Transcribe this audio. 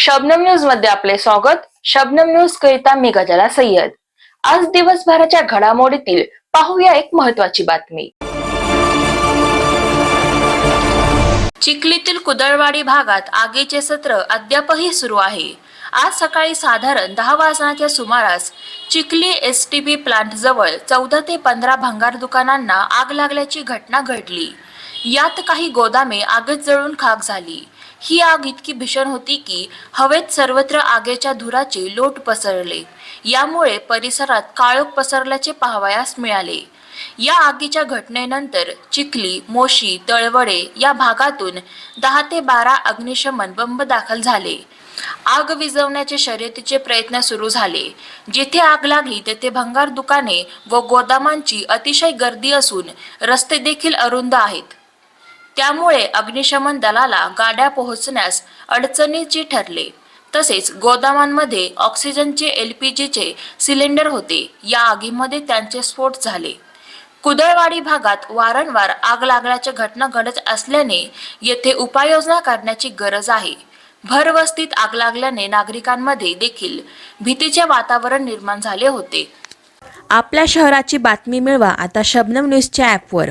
शबनम न्यूजमध्ये आपले स्वागत. शबनम न्यूज करिता मी गजाला सय्यद. आज दिवसभराच्या घडामोडीतील पाहूया एक महत्वाची बातमी. चिखलीतील कुदळवाडी भागात आगीचे सत्र अद्यापही सुरू आहे. आज सकाळी साधारण दहा वाजण्याच्या सुमारास Chikhli S T B plant जवळ चौदा ते पंधरा भंगार दुकानांना आग लागल्याची घटना घडली. यात काही गोदामे आगीत जळून खाक झाली. ही आग इतकी भीषण होती की हवेत सर्वत्र आगेच्या धुराचे लोट पसरले. यामुळे परिसरात काळोख पसरल्याचे पाहावयास मिळाले. या आगीच्या घटनेनंतर चिखली मोशी तळवडे या भागातून दहा ते बारा अग्निशमन बंब दाखल झाले. आग विझवण्याचे शर्यतीचे प्रयत्न सुरू झाले. जेथे आग लागली तेथे भंगार दुकाने व गोदामांची अतिशय गर्दी असून रस्ते देखील अरुंद आहेत. त्यामुळे अग्निशमन दलाला गाड्या पोहोचण्यास अडचणीची ठरले. तसेच गोदामांमध्ये ऑक्सिजनचे एल पी जीचे सिलेंडर होते. या आगीमध्ये त्यांचे स्फोट झाले. कुदळवाडी भागात वारंवार आग लागण्याच्या घटना घडत असल्याने येथे उपाययोजना करण्याची गरज आहे. भरवस्तीत आग लागल्याने नागरिकांमध्ये देखील भीतीचे वातावरण निर्माण झाले होते. आपल्या शहराची बातमी मिळवा आता शबनम न्यूजच्या ॲपवर